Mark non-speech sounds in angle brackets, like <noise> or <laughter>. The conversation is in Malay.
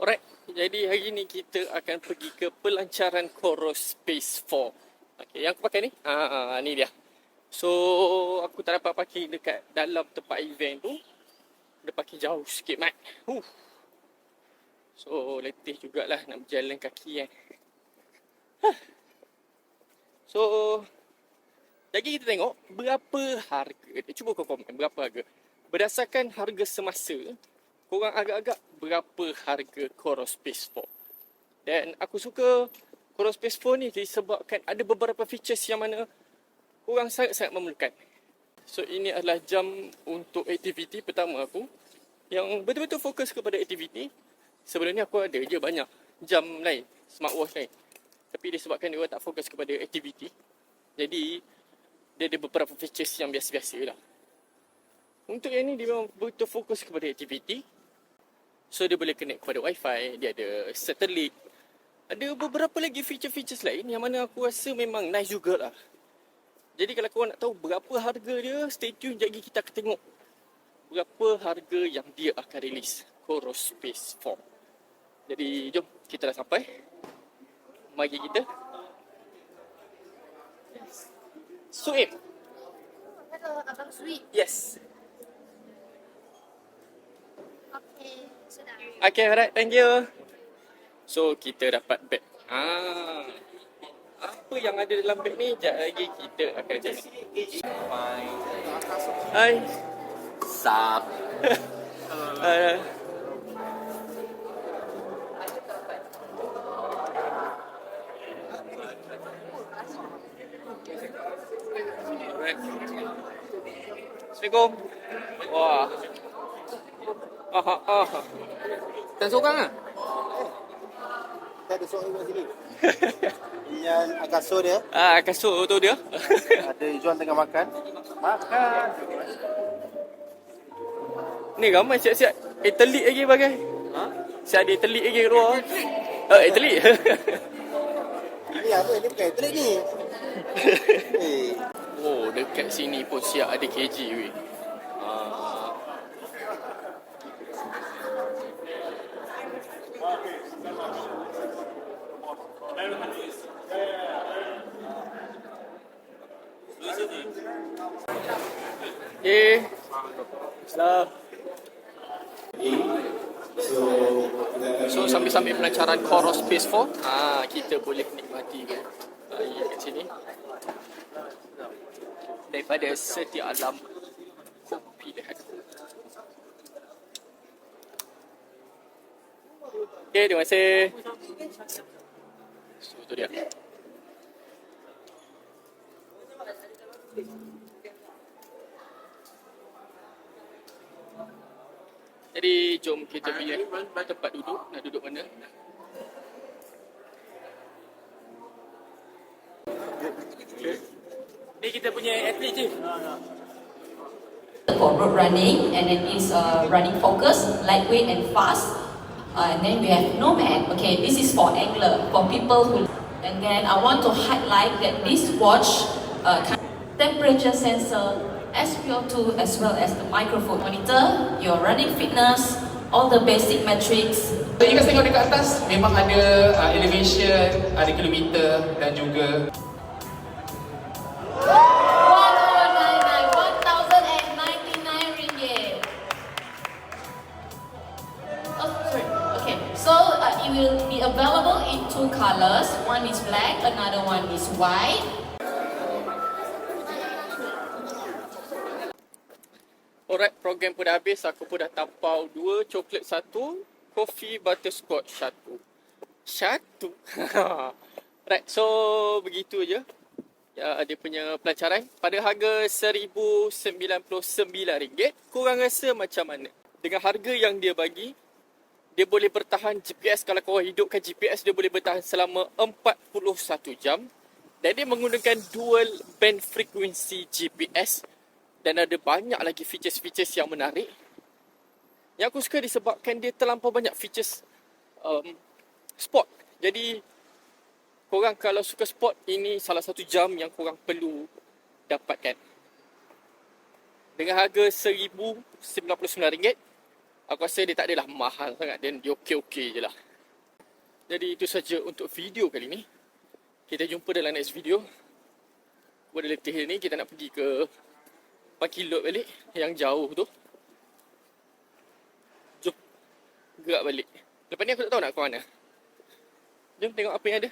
Alright, jadi hari ni kita akan pergi ke pelancaran Coros Space 4. Okay, yang aku pakai ni, ah, ah, ni dia. So, aku tak dapat parking dekat dalam tempat event tu. Dia parking jauh sikit, Mat. Huh. So, letih jugalah nak berjalan kaki kan. Huh. So, lagi kita tengok berapa harga. Cuba kau komen berapa harga. Berdasarkan harga semasa, korang agak-agak berapa harga Coros Space 4. Dan aku suka Coros Space 4 ni disebabkan ada beberapa features yang mana korang sangat-sangat memerlukan. So ini adalah jam untuk aktiviti pertama aku yang betul-betul fokus kepada aktiviti. Sebelum ni aku ada je banyak jam lain, smartwatch lain. Tapi disebabkan dia tak fokus kepada aktiviti. Jadi dia ada beberapa features yang biasa-biasa lah. Untuk yang ni dia memang betul fokus kepada aktiviti. So dia boleh connect kepada wifi, dia ada satelit. Ada beberapa lagi feature-features lain yang mana aku rasa memang nice jugalah. Jadi kalau korang nak tahu berapa harga dia, stay tune lagi kita akan tengok berapa harga yang dia akan release. Coros Space 4. Jadi jom kita dah sampai. Mari kita. Suim. Hello, Abang Sweet. Yes. Okay, sudah. Okay, alright. Thank you. So, kita dapat bag. Ah. Apa yang ada dalam bag ni? Sekejap lagi kita akan tengok. Hai. Sup? <laughs> Alright. Assalamualaikum. Wah. Ah, ah, Tak seorang ah? Kita ada seorang kat sini. Yang kasur dia, Ah, kasut tu dia. <laughs> ada Izuan tengah makan. Makan. Ni ramai siap-siap. Eh, telik lagi bagai. Ha? Siap ada telik lagi kat luar. Oh, eh, telik. Ni apa? Ni bukan telik ni. <laughs> eh, oh, dekat sini pun siap ada KJ weh. Ah. Okay. Salam. So sambil-sambil pelancaran Coros Space 4 ah kita boleh nikmati kan air kat sini daripada setiap alam kopi lihat. Okay, terima kasih. So, tu dia. Jadi jom kita pergi tempat duduk. Nak duduk mana? Ni kita punya atlet je. for road running and it is uh, running focus, lightweight and fast. Uh, and then we have Nomad. Okay, this is for angler, for people who. And then I want to highlight that this watch uh, temperature sensor, SPO2 as well as the microphone monitor, your running fitness, all the basic metrics. Jadi kita tengok dekat atas memang ada uh, elevation, ada kilometer dan juga 1099, 1099 ringgit. Oh, so uh, it will be available in two colors. One is black, another one is white. Alright, program pun dah habis. Aku pun dah tampau dua, coklat satu, kopi butterscotch satu. Satu. <laughs> right, so begitu je. Ya, dia punya pelancaran. Pada harga RM1,099, korang rasa macam mana? Dengan harga yang dia bagi, dia boleh bertahan GPS. Kalau korang hidupkan GPS, dia boleh bertahan selama 41 jam. Dan dia menggunakan dual band frequency GPS dan ada banyak lagi features-features yang menarik. Yang aku suka disebabkan dia terlampau banyak features um, sport. Jadi korang kalau suka sport ini salah satu jam yang korang perlu dapatkan. Dengan harga RM1,099 Aku rasa dia tak adalah mahal sangat. Dia, dia okey-okey je lah. Jadi itu saja untuk video kali ni. Kita jumpa dalam next video. Pada letih ni kita nak pergi ke Pakilot balik yang jauh tu. Jom gerak balik. Lepas ni aku tak tahu nak ke mana. Jom tengok apa yang ada.